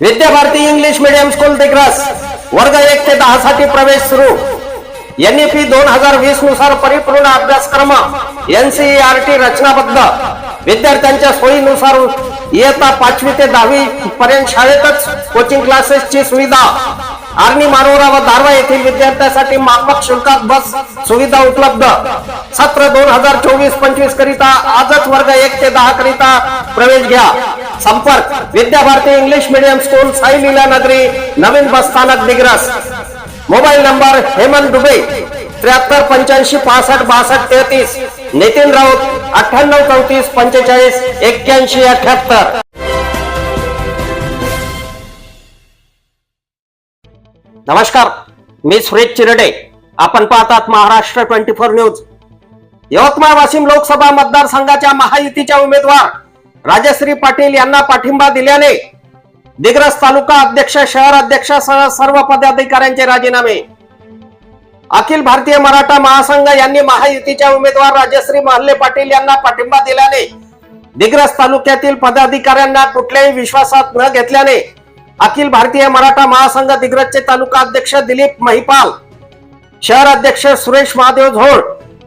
Vidyabharati English medium school Digras वर्ग एक ते दहा साठी प्रवेश सुरू. एनईपी दोन हजार वीसनुसार परिपूर्ण अभ्यासक्रम एनसीईआरटी रचनाबद्ध. विद्यार्थ्यांच्या सोयीनुसार इयत्ता पाचवी ते दहावी पर्यंत शाळेतच कोचिंग क्लासेसची सुविधा. आर्णी मारोरा व दारवा येथील विद्यार्थ्यांसाठी माफक शुल्कात बस सुविधा उपलब्ध. सत्र दोन हजार चोवीस पंचवीस करिता आजच वर्ग एक ते दहा करिता प्रवेश घ्या. संपर्क. Vidyabharati English medium school Sai Leela Nagari नवीन बस स्थानक दिग्रस. मोबाईल नंबर हेमंत दुबे त्र्याहत्तर पंच्याऐंशी पासष्ट बासष्ट तेहतीस. नितीन राऊत अठ्ठ्याण्णव चौतीस पंचेचाळीस एक्क्याऐंशी अठ्याहत्तर. नमस्कार मी सुरेश चिरडे. आपण पाहतात Maharashtra twenty four news. Yavatmal Washim Lok Sabha मतदारसंघाच्या महायुतीच्या उमेदवार राजश्री पाटील यांना पाठिंबा दिल्याने दिग्रस तालुका अध्यक्ष शहर अध्यक्षासह सर्व पदाधिकाऱ्यांचे राजीनामे. अखिल भारतीय मराठा महासंघ यांनी महायुतीच्या उमेदवार राजश्री महल्ले पाटील यांना पाठिंबा दिल्याने दिग्रस तालुक्यातील पदाधिकाऱ्यांना कुठल्याही विश्वासात न घेतल्याने अखिल भारतीय मराठा महासंघ दिग्रसचे तालुका अध्यक्ष दिलीप महिपाल शहर अध्यक्ष सुरेश महादेव झोळ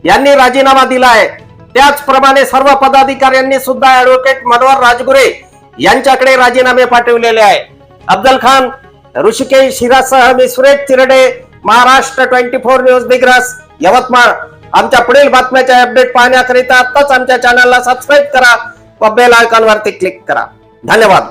यांनी राजीनामा दिला आहे. त्याचप्रमाणे सर्व पदाधिकाऱ्यांनी सुद्धा ऍडव्होकेट मनोहर राजगुरे यांच्याकडे राजीनामे पाठवलेले आहे. अफजल खान ऋषिकेश हिरासह मी Suresh Tirde Maharashtra twenty four news Digras Yavatmal. आमच्या पुढील बातम्याच्या अपडेट पाहण्याकरिता आताच आमच्या चॅनलला सबस्क्राईब करा व बेल आयकॉनवरती क्लिक करा. धन्यवाद.